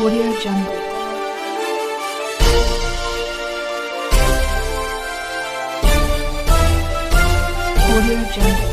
Audio Jungle. Audio Jungle.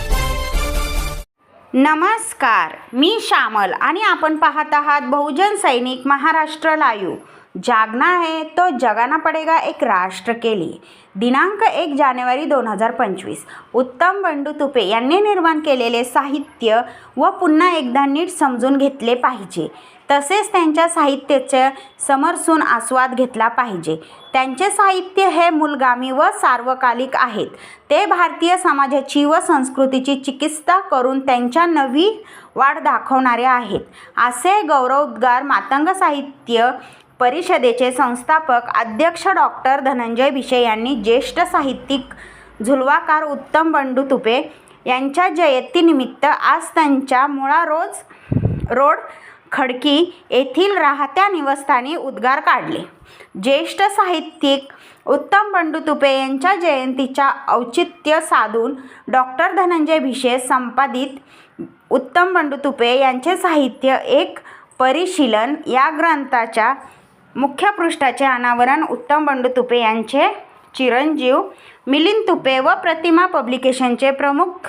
नमस्कार मी श्यामल आणि आपण पाहत आहात बहुजन सैनिक महाराष्ट्र लाईव्ह जागना है तो जगाना पडेगा एक राष्ट्र के लिए दिनांक एक जानेवारी दोन हजार पंचवीस उत्तम बंडू तुपे यांनी निर्माण केलेले साहित्य व पुन्हा एकदा नीट समजून घेतले पाहिजे तसेच त्यांच्या साहित्याचे समरसून आस्वाद घेतला पाहिजे. त्यांचे साहित्य हे मूलगामी व सार्वकालिक आहेत. ते भारतीय समाजाची व संस्कृतीची चिकित्सा करून त्यांच्या नवी वाढ दाखवणारे आहेत. असे गौरवोद्गार मातंग साहित्य परिषदेचे संस्थापक अध्यक्ष डॉक्टर धनंजय भिशे यांनी ज्येष्ठ साहित्यिक झुलवाकार उत्तम बंडू तुपे यांच्या जयंतीनिमित्त आज त्यांच्या मुळा रोज रोड खडकी येथील राहत्या निवस्थानी उद्गार काढले. ज्येष्ठ साहित्यिक उत्तम बंडू तुपे यांच्या जयंतीच्या औचित्य साधून डॉक्टर धनंजय भिशे संपादित उत्तम बंडू तुपे यांचे साहित्य एक परिशीलन या ग्रंथाच्या मुख्य पृष्ठाचे अनावरण उत्तम बंडू तुपे यांचे चिरंजीव मिलिंद तुपे व प्रतिमा पब्लिकेशनचे प्रमुख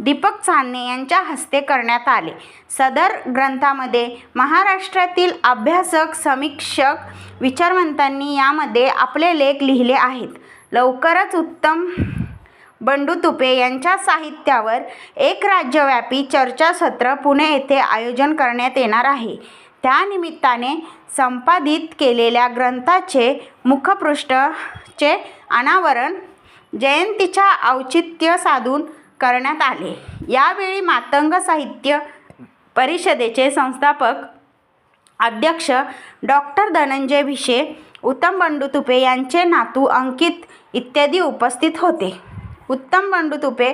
दीपक चांदणे यांच्या हस्ते करण्यात आले. सदर ग्रंथामध्ये महाराष्ट्रातील अभ्यासक समीक्षक विचारवंतांनी यामध्ये आपले लेख लिहिले आहेत. लवकरच उत्तम बंडू तुपे यांच्या साहित्यावर एक राज्यव्यापी चर्चासत्र पुणे येथे आयोजन करण्यात येणार आहे. त्यानिमित्ताने संपादित केलेल्या ग्रंथाचे मुखपृष्ठचे अनावरण जयंतीच्या औचित्य साधून करण्यात आले. यावेळी मातंग साहित्य परिषदेचे संस्थापक अध्यक्ष डॉक्टर धनंजय भिशे उत्तम बंडू तुपे यांचे नातू अंकित इत्यादी उपस्थित होते. उत्तम बंडू तुपे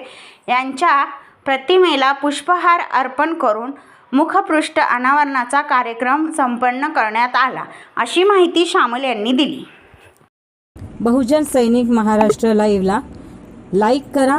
यांच्या प्रतिमेला पुष्पहार अर्पण करून मुखपृष्ठ अनावरणाचा कार्यक्रम संपन्न करण्यात आला अशी माहिती श्यामल यांनी दिली. बहुजन सैनिक महाराष्ट्र लाईव्हला लाईक करा